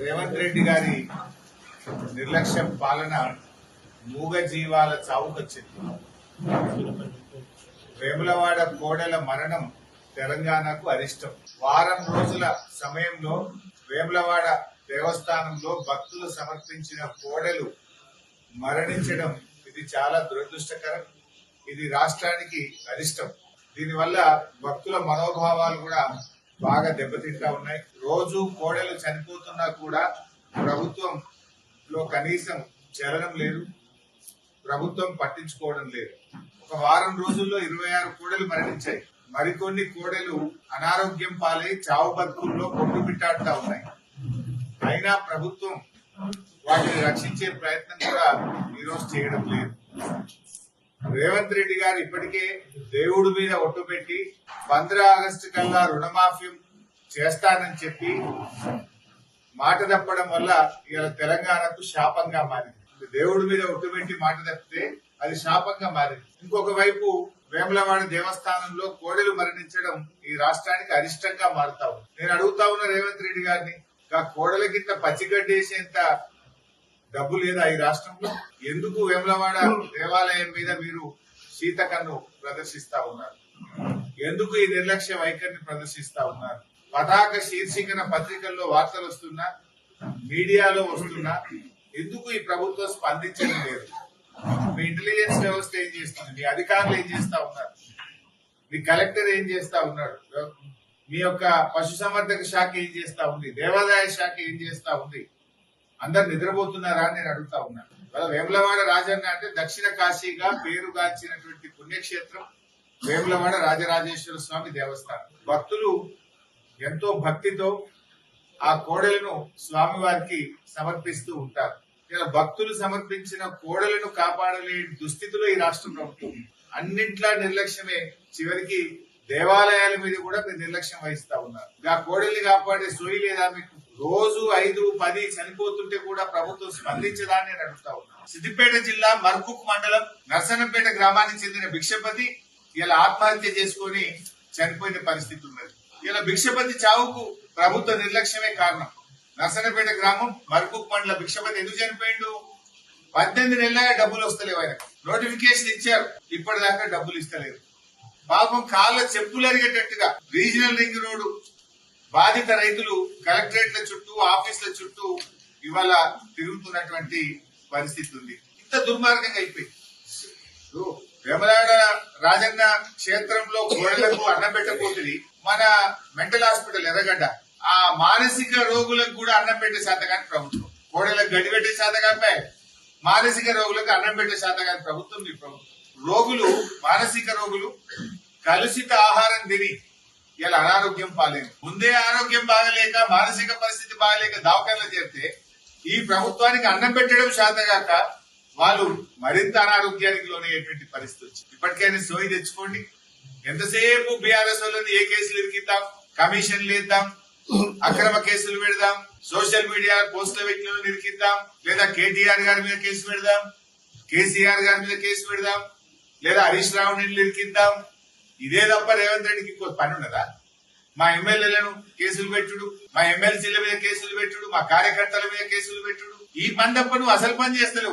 రేవంత్ రెడ్డి గారి నిర్లక్ష్యం పాలన మూగ జీవాల చావుకొచ్చింది వేములవాడ కోడెల మరణం తెలంగాణకు అరిష్టం. వారం రోజుల సమయంలో వేములవాడ దేవస్థానంలో భక్తులు సమర్పించిన కోడెలు మరణించడం ఇది చాలా దురదృష్టకరం. ఇది రాష్ట్రానికి అరిష్టం. దీనివల్ల భక్తుల మనోభావాలు కూడా బాగా దెబ్బతింటా ఉన్నాయి. రోజు కోడెలు చనిపోతున్నా కూడా ప్రభుత్వం లో కనీసం చేరడం లేదు. ప్రభుత్వం పట్టించుకోవడం లేదు. ఒక వారం రోజుల్లో ఇరవై ఆరు కోడలు మరణించాయి. మరికొన్ని కోడలు అనారోగ్యం పాలై చావు బతుకుల్లో కొట్టుబిట్టాడుతా ఉన్నాయి. అయినా ప్రభుత్వం వాటిని రక్షించే ప్రయత్నం కూడా ఈరోజు చేయడం లేదు. రేవంత్ రెడ్డి గారు ఇప్పటికే దేవుడి మీద ఒట్టు పెట్టి పంద్రా ఆగస్టు కల్లా రుణమాఫీ చేస్తానని చెప్పి మాట తప్పడం వల్ల ఇవాళ తెలంగాణకు శాపంగా మారింది. దేవుడి మీద ఒట్టు పెట్టి మాట తప్పితే అది శాపంగా మారింది. ఇంకొక వైపు వేములవాడ దేవస్థానంలో కోడెలు మరణించడం ఈ రాష్ట్రానికి అరిష్టంగా మారుతా నేను అడుగుతా ఉన్న రేవంత్ రెడ్డి గారిని ఆ కోడలకింత పచ్చిగడ్డేసేంత డబ్బు లేదా ఈ రాష్ట్రంలో? ఎందుకు వేములవాడ దేవాలయం మీద మీరు సీతకన్ను ప్రదర్శిస్తా ఉన్నారు? ఎందుకు ఈ నిర్లక్ష్య వైఖరిని ప్రదర్శిస్తా ఉన్నారు? పతాక శీర్షికన పత్రికల్లో వార్తలు వస్తున్నా? మీడియాలో వస్తున్నా? ఎందుకు ఈ ప్రభుత్వం స్పందించడం లేదు? మీ ఇంటెలిజెన్స్ వ్యవస్థ ఏం చేస్తుంది? మీ అధికారులు ఏం చేస్తా ఉన్నారు? మీ కలెక్టర్ ఏం చేస్తా ఉన్నాడు? మీ యొక్క పశుసంవర్ధక శాఖ ఏం చేస్తా ఉంది? దేవాదాయ శాఖ ఏం చేస్తా ఉంది? అందరు నిద్రపోతున్నారా అని నేను అడుగుతా ఉన్నాను వాళ్ళ వేములవాడ రాజన్న అంటే దక్షిణ కాశీగా పేరుగాంచినటువంటి పుణ్యక్షేత్రం వేములవాడ రాజరాజేశ్వర స్వామి దేవస్థానం. భక్తులు ఎంతో భక్తితో ఆ కోడలను స్వామివారికి సమర్పిస్తూ ఉంటారు. ఇలా భక్తులు సమర్పించిన కోడలను కాపాడలేని దుస్థితిలో ఈ రాష్ట్రం ప్రభుత్వం ఉంది. అన్నింట్లా నిర్లక్ష్యమే. చివరికి దేవాలయాల మీద కూడా మీరు నిర్లక్ష్యం వహిస్తా ఉన్నారు. ఆ కోడల్ని కాపాడే సోయి లేదా మీకు రోజు ఐదు పది చనిపోతుంటే కూడా ప్రభుత్వం స్పందించదా అని నేను అడుగుతా ఉన్నాను సిద్దిపేట జిల్లా మర్కుక్ మండలం నర్సనపేట గ్రామానికి చెందిన భిక్షపతి ఇలా ఆత్మహత్య చేసుకొని చనిపోయిన పరిస్థితి ఉన్నది. ఇలా భిక్షపతి చావుకు ప్రభుత్వ నిర్లక్ష్యమే కారణం. నర్సనపేట గ్రామం మర్కుక్ మండల భిక్షపతి ఎందుకు చనిపోయిండు? పద్దెనిమిది నెలలుగా డబ్బులు వస్తలేవు ఆయనకు. నోటిఫికేషన్ ఇచ్చారు. ఇప్పటిదాకా డబ్బులు ఇస్తలేదు. పాపం కాళ్ళ చెప్పులు అరిగేటట్టుగా రీజనల్ రింగ్ రోడ్డు బాధిత రైతులు కలెక్టరేట్ల చుట్టూ ఆఫీసుల చుట్టూ ఇవాళ తిరుగుతున్నటువంటి పరిస్థితి ఉంది. ఇంత దుర్మార్గంగా అయిపోయింది. వేమలాడ రాజన్న క్షేత్రంలో గోడలకు అన్నం పెట్టకపోతుంది మన మెంటల్ హాస్పిటల్ ఎర్రగడ్డ ఆ మానసిక రోగులకు కూడా అన్నం పెట్టే శాతకాన్ని ప్రభుత్వం. కోడలకు గడి పెట్టే శాతగాపై మానసిక రోగులకు అన్నం పెట్టే శాతకాన్ని ప్రభుత్వం మీ ప్రభుత్వం. రోగులు మానసిక రోగులు కలుషిత ఆహారం తిని ఇలా అనారోగ్యం పాలేదు ముందే ఆరోగ్యం బాగలేక మానసిక పరిస్థితి బాగలేక దావకాయలు చేరితే ఈ ప్రభుత్వానికి అన్నం పెట్టడం శాతగాక వాళ్ళు మరింత అనారోగ్యానికి లోనయ్యేటువంటి పరిస్థితి వచ్చింది. ఇప్పటికైనా సోయి తెచ్చుకోండి. ఎంతసేపు బీఆర్ఎస్ వాళ్ళని ఏ కేసులు ఇరికిద్దాం? కమిషన్లు ఇద్దాం అక్రమ కేసులు పెడదాం? సోషల్ మీడియా పోస్టుల వ్యక్తులను ఇరికిద్దాం? లేదా కేటీఆర్ గారి మీద కేసు పెడదాం? కేసీఆర్ గారి మీద కేసు పెడదాం? లేదా హరీష్ రావు నీళ్ళు ఇరికిద్దాం? ఇదే తప్ప రేవంత్ రెడ్డికి ఇంకో పని ఉన్నదా? మా ఎమ్మెల్యేలను కేసులు పెట్టుడు మా ఎమ్మెల్సీల మీద కేసులు పెట్టుడు మా కార్యకర్తల మీద కేసులు పెట్టుడు. ఈ పని తప్ప నువ్వు అసలు పని చేస్తలేవు.